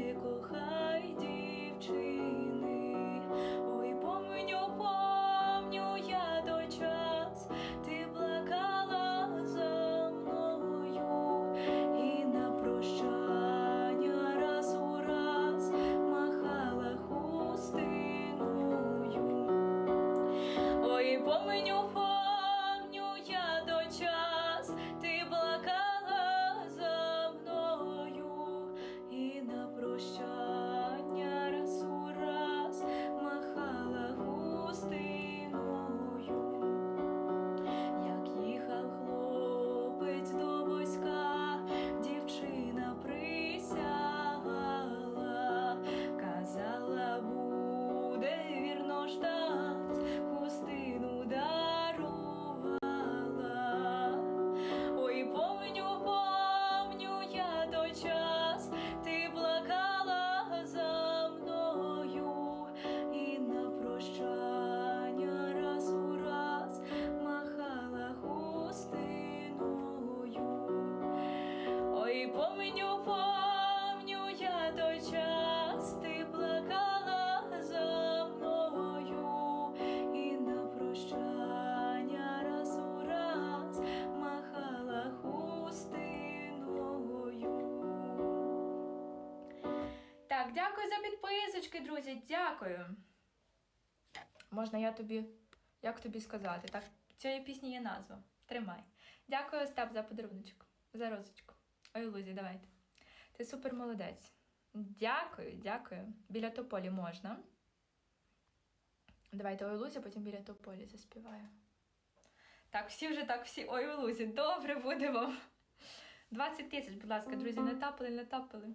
되고 дякую за підписочки, друзі, дякую. Можна я тобі, як тобі сказати? Так, цієї пісні є назва. Тримай. Дякую, Остап, за подаруночок, за розочку. Ой, Лузі, давайте. Ти супер молодець. Дякую, дякую. Біля тополі можна. Давайте ой, Лузі, потім біля тополі заспіваю. Так, всі вже так, всі ой, Лузі. Добре буде вам. 20 тисяч, будь ласка, друзі, не тапали.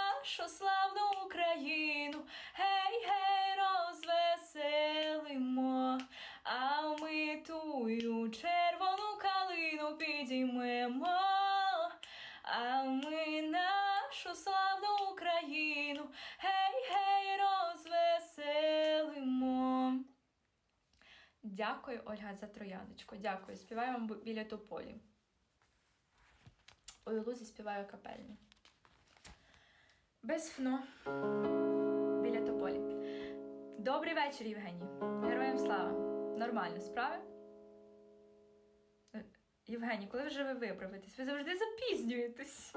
нашу славну Україну, гей, гей, розвеселимо, а ми тую червону калину підіймемо. А ми нашу славну Україну, гей, гей, розвеселимо. Дякую, Ольга, за трояночку. Дякую. Співаю вам біля тополі. У лузі співаю капельні. Без фно. Біля тополі. Добрий вечір, Євгеній. Героям слава. Нормально, справи? Євгені, Євгеній, коли вже ви виправитесь? Ви завжди запізнюєтесь.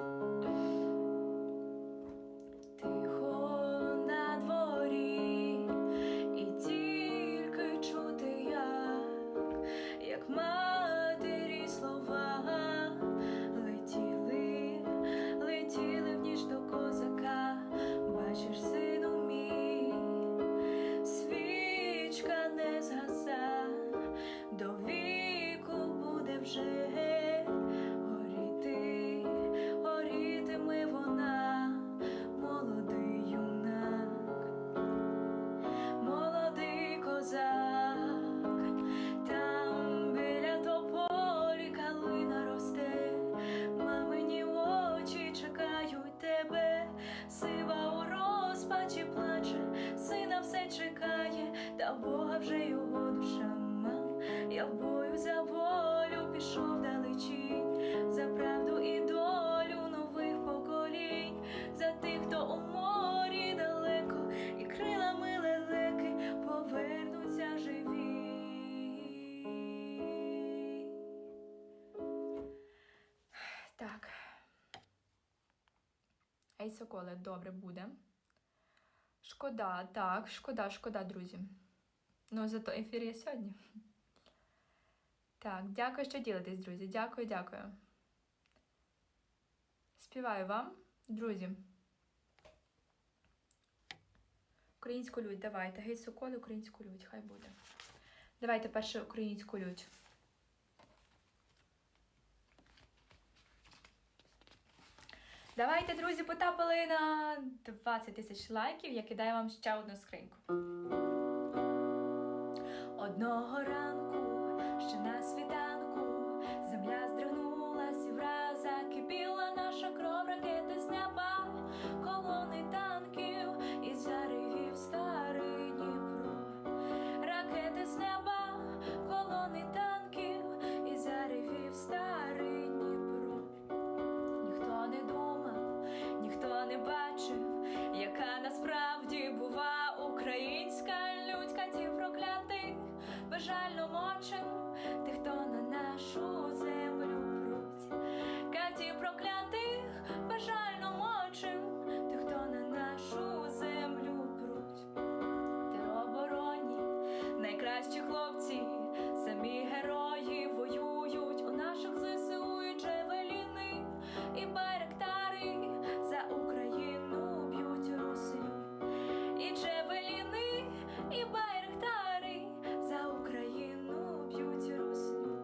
Ей, соколе, добре буде. Шкода, так, шкода, шкода, друзі. Ну, зато ефір є сьогодні. Так, дякую, що ділитесь, друзі. Дякую, дякую. Співаю вам, друзі. Українську лють, давайте. Гей, соколи, українську лють, хай буде. Давайте перше українську лють. Давайте, друзі, потапили на 20 тисяч лайків. Я кидаю вам ще одну скриньку. Одного ранку, ще на світанку, земля здригнулась найкращі хлопці, самі герої воюють у наших ЗСУ і джевеліни і байрактари за Україну б'ють русню. І джевеліни, і байрактари за Україну б'ють русню.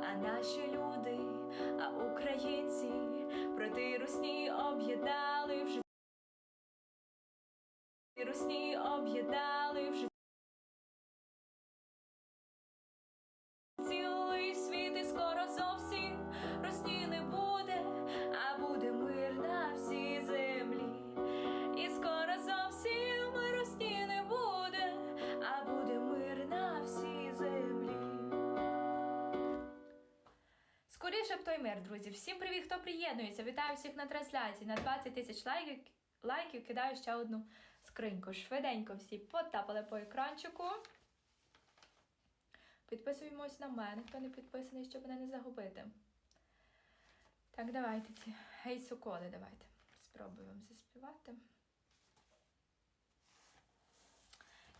А наші люди, а українці проти русні об'єднали вже. Русні об'єднали вже всіх на. На 20 тисяч лайків, лайків кидаю ще одну скриньку. Швиденько всі потапали по екранчику. Підписуємось на мене, хто не підписаний, щоб мене не загубити. Так, давайте ці гей соколи, давайте. Спробую вам заспівати.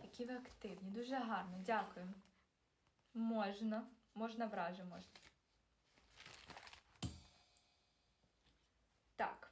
Які ви активні, дуже гарно, дякую. Можна, можна враже. Так,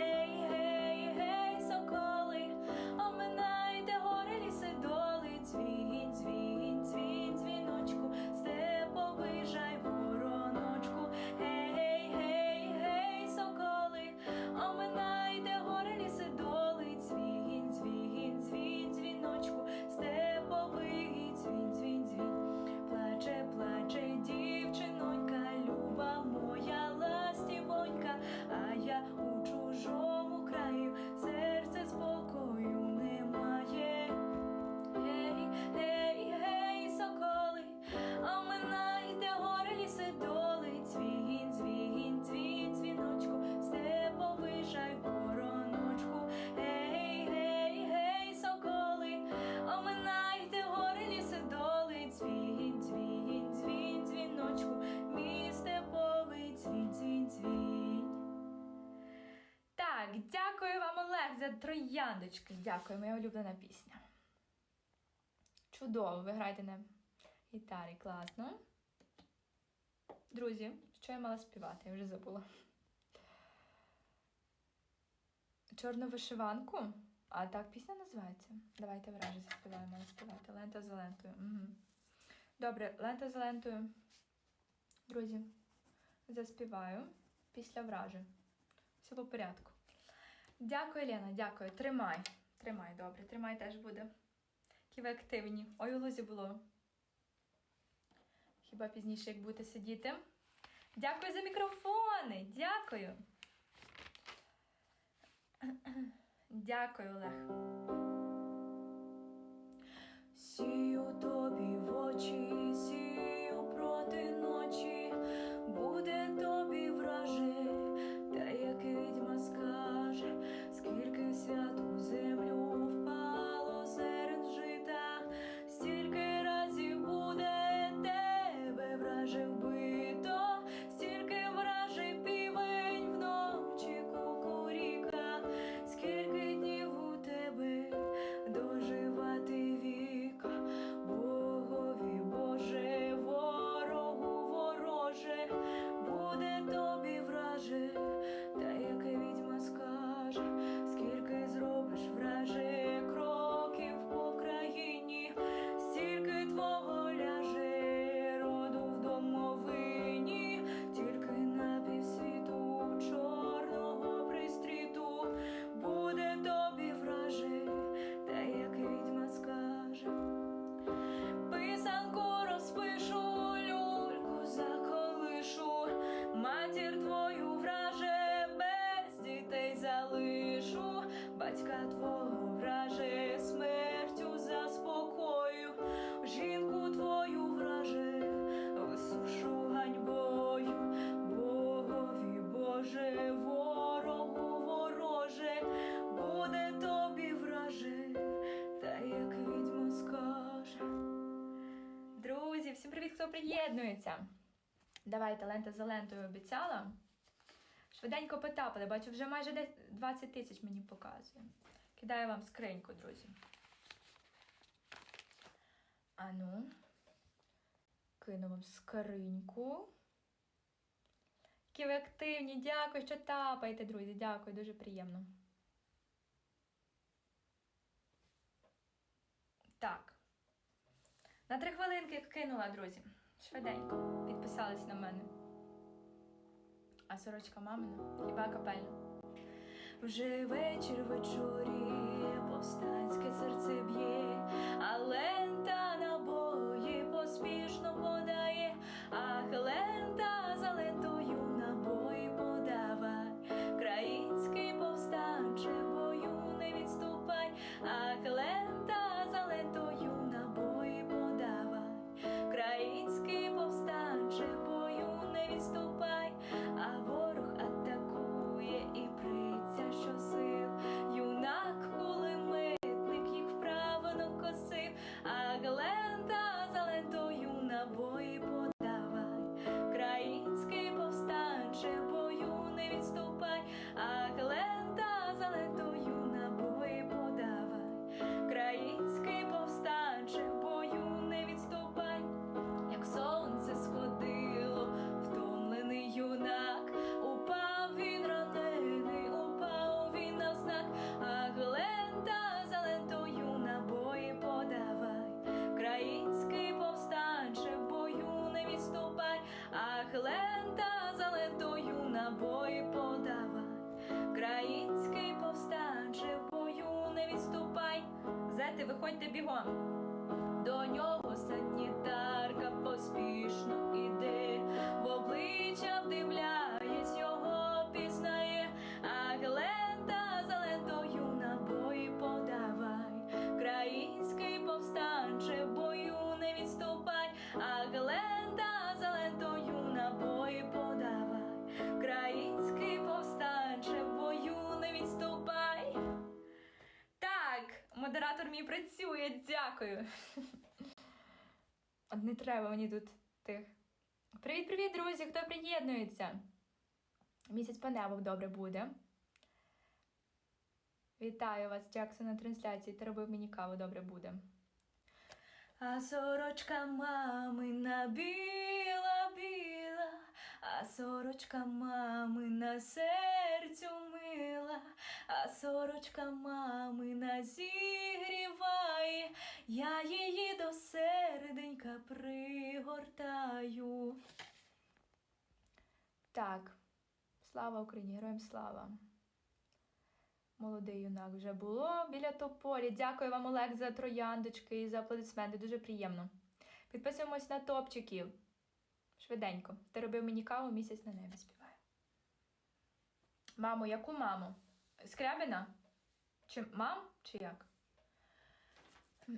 Трояндочки. Дякую, моя улюблена пісня. Чудово, ви граєте на гітарі, класно. Друзі, що я мала співати? Я вже забула. Чорну вишиванку? А так пісня називається. Давайте враже заспіваємо, співати. Лента за лентою. Угу. Добре, лента за лентою. Друзі, заспіваю після вражі. Все по порядку. Дякую, Лена, дякую. Тримай. Тримай, добре. Тримай теж буде. Які ви активні. Ой, у лузі було. Хіба пізніше, як будете сидіти. Дякую за мікрофони. Дякую. Дякую, Олег. Сію тобі в очі, сію приєднується. Давайте лента за лентою обіцяла. Швиденько потапали, бачу, вже майже 20 тисяч мені показує. Кидаю вам скриньку, друзі. Ану. Кину вам скриньку. Які ви активні, дякую, що тапаєте, друзі. Дякую, дуже приємно. Так. На три хвилинки кинула, друзі. Швиденько. Підписались на мене. А сорочка мамина, хіба капельна. Вже вечір вечорі повстанське виходьте бігом. Мій працює, дякую. От не треба мені тут тих. Привіт-привіт, друзі! Хто приєднується? Місяць по небу добре буде. Вітаю вас, Джексон, на трансляції. Ти робив мені каву, добре буде. А сорочка мамина біла, біла, а сорочка мамина серцю мила, а сорочка мамина зігріває, я її до серденька пригортаю. Так, слава Україні, героям слава. Молодий юнак вже було біля тополі. Дякую вам, Олег, за трояндочки і за аплодисменти. Дуже приємно. Підписуємось на топчиків. Швиденько. Ти робив мені каву місяць на небі співаю. Мамо, яку маму? Скрябина? Чи мам? Чи як?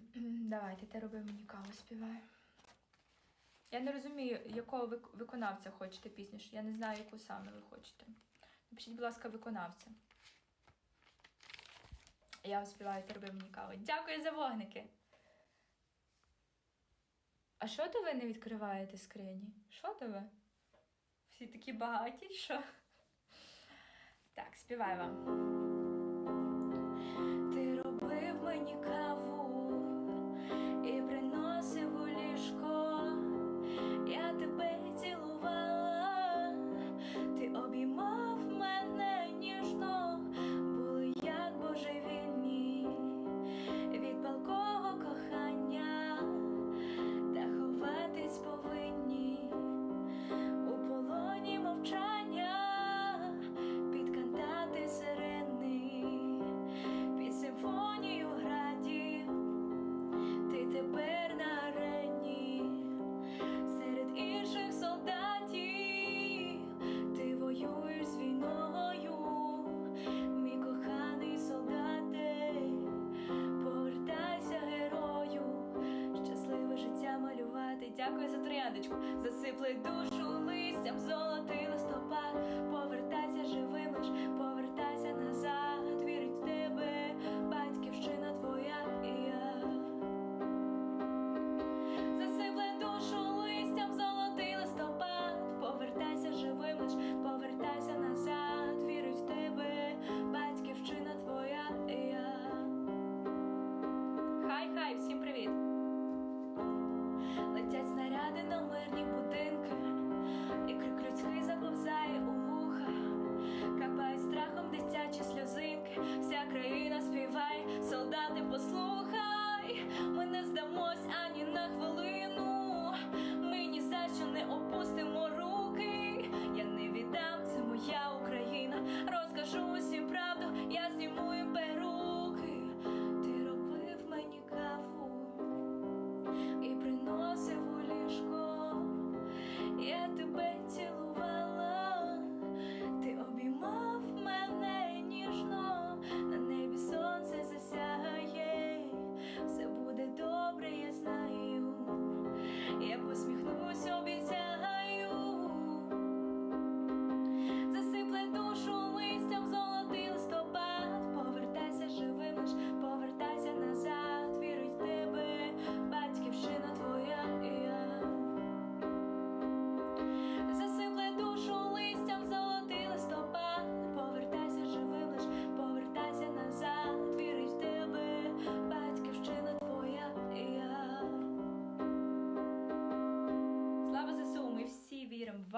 Давайте, ти робив мені каву співаю. Я не розумію, якого вик- виконавця хочете пісню. Я не знаю, яку саме ви хочете. Напишіть, будь ласка, виконавця. Я співаю ти робив мені каву. Дякую за вогники. А що то ви не відкриваєте скрині? Що то ви? Всі такі багаті, що? Так, співаю вам. Ти робив мені каву Дякую за трояндочку, засипли душу листям, золотий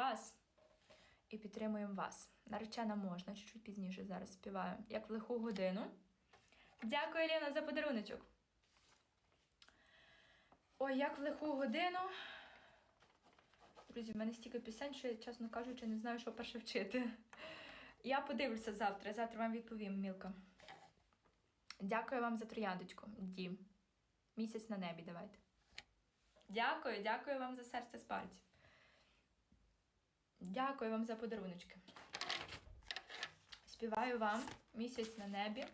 вас і підтримуємо вас. Наречена можна, чуть-чуть пізніше зараз співаю, як в лиху годину. Дякую, Ліна, за подаруночок. Ой, як в лиху годину. Друзі, в мене стільки пісень, що я, чесно кажучи, не знаю, що перше вчити. Я подивлюся завтра, завтра вам відповім, Мілка. Дякую вам за трояндочку, Дім. Місяць на небі, давайте. Дякую, дякую вам за серце з. Дякую вам за подаруночки. Співаю вам місяць на небі.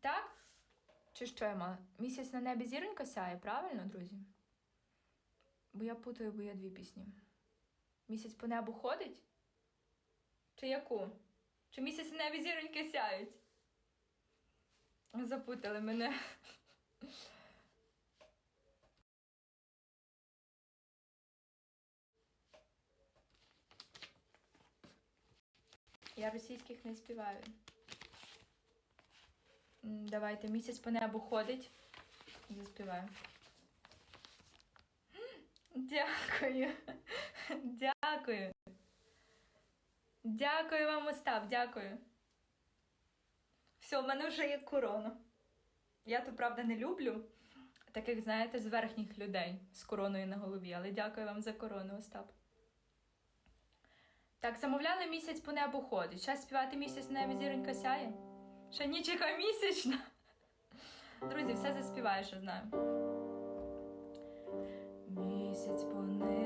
Так? Чи що я мала? Місяць на небі зіронька сяє, правильно, друзі? Бо я путаю, бо є дві пісні. Місяць по небу ходить? Чи яку? Чи місяць на небі зіроньки сяють? Запутали мене. Я російських не співаю. Давайте місяць по небу ходить. Заспіваю. Дякую. Дякую. Дякую вам, Остап, дякую. Все, в мене вже є корона. Я то, правда, не люблю таких, знаєте, з верхніх людей з короною на голові, але дякую вам за корону, Остап. Так, замовляли місяць по небу ходить. Зараз співати місяць на небі зіронька сяє. Ще нічика місячна. Друзі, все заспіваю, що знаю. Місяць по небу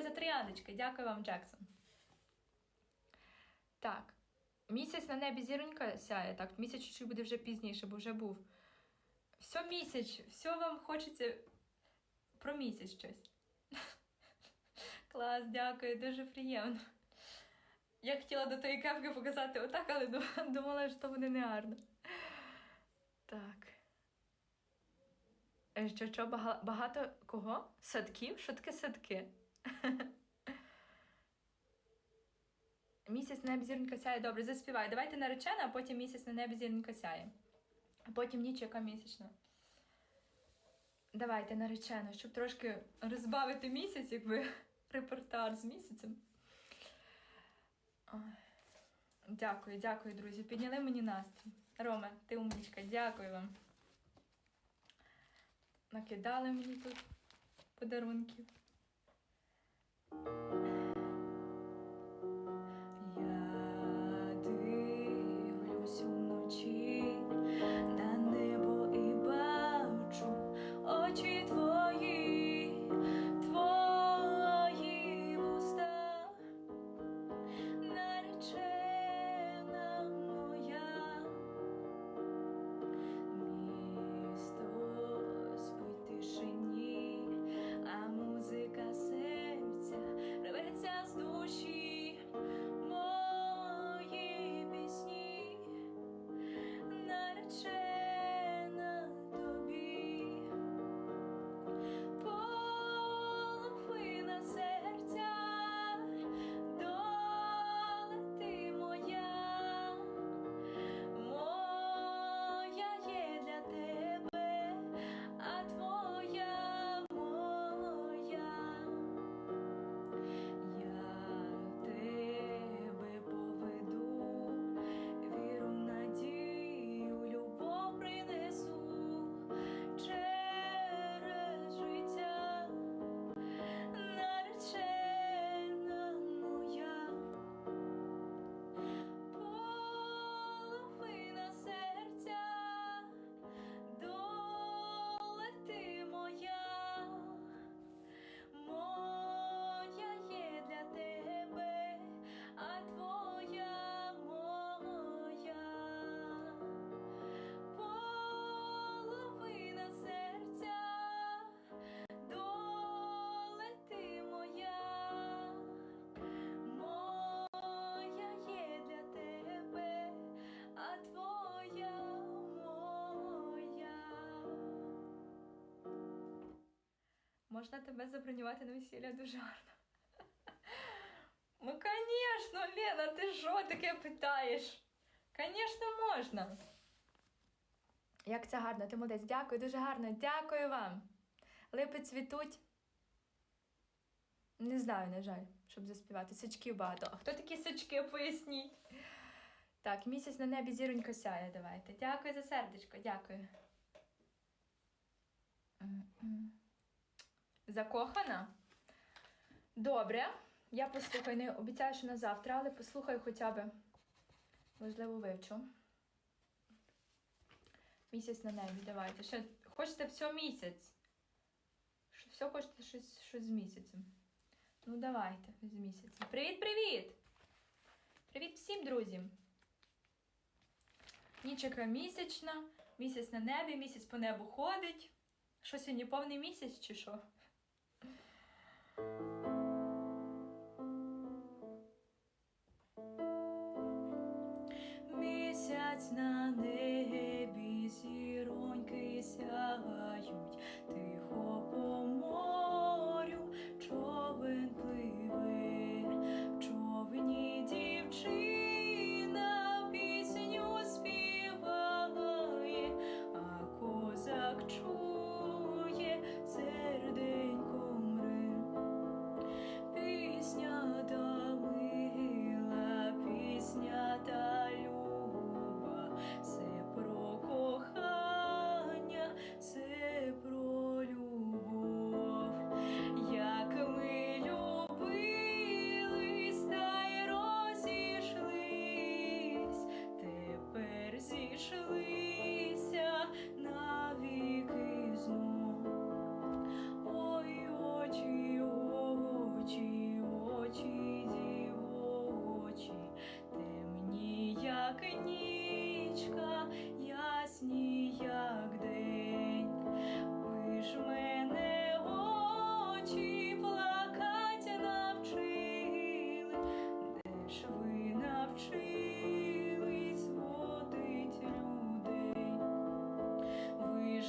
Дякую за трояндочки, дякую вам, Джексон. Так, місяць на небі зіронька сяє. Так, місяць чуть буде вже пізніше, бо вже був. Все місяць, все вам хочеться про місяць щось. Клас, дякую, дуже приємно. Я хотіла до тої кепки показати отак, але думала, що буде негарно. Так. Е, Що, що, багато кого? Садків? Що таке садки? Місяць небі зірнка сяє. Добре, заспівай. Давайте наречена, а потім місяць на небі зірнка сяє. А потім ніч яка місячна. Давайте наречена, щоб трошки розбавити місяць, якби репортаж з місяцем. Дякую, дякую, друзі. Підняли мені настрій. Рома, ти умничка, дякую вам. Накидали мені тут подарунків. Thank you. Можна тебе забронювати на весілля дуже гарно. Ну, звісно, Лена, ти що таке питаєш? Звісно, можна. Як це гарно, ти молодець. Дякую, дуже гарно. Дякую вам. Липи цвітуть. Не знаю, на жаль, щоб заспівати. Сачків багато. А хто такі сачки, поясніть? Так, місяць на небі зіронька сяє, давайте. Дякую за сердечко, дякую. М-м. Закохана? Добре. Я послухаю, не обіцяю, що на завтра, але послухаю хоча б. Можливо, вивчу. Місяць на небі, давайте. Ще хочете все місяць. Все хочете щось, щось з місяцем. Ну, давайте з місяцем. Привіт-привіт! Привіт всім, друзі! Нічика місячна, місяць на небі, місяць по небу ходить. Що сьогодні повний місяць чи що? Місяць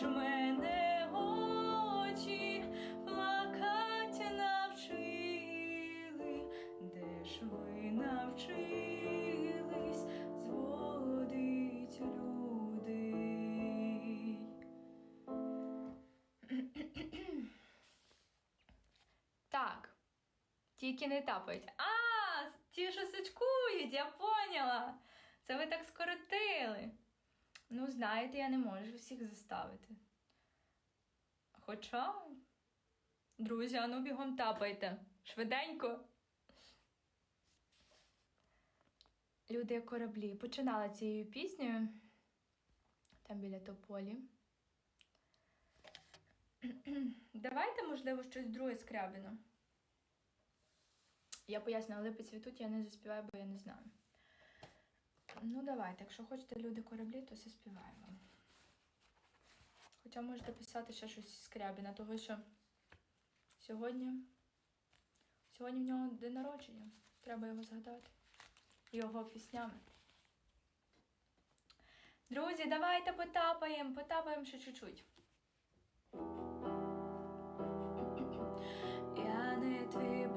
ж навчили, де ж ви навчились? Так. Тільки не тапають. А, ті, що сачкують, я поняла. Це ви так скоротили. Ну, знаєте, я не можу всіх заставити. Хоча, друзі, а ну бігом тапайте. Швиденько. Люди як кораблі. Починала цією піснею. Там біля тополі. Давайте, можливо, щось друге скрябіно. Я поясню, липи цвітуть, я не заспіваю, бо я не знаю. Ну, давайте, якщо хочете люди кораблі, то все співаю вам. Хоча можете писати ще щось із Скрябіна, того що сьогодні сьогодні в нього день народження. Треба його згадати. Його піснями. Друзі, давайте потапаємо, потапаємо ще чуть-чуть. Я не твій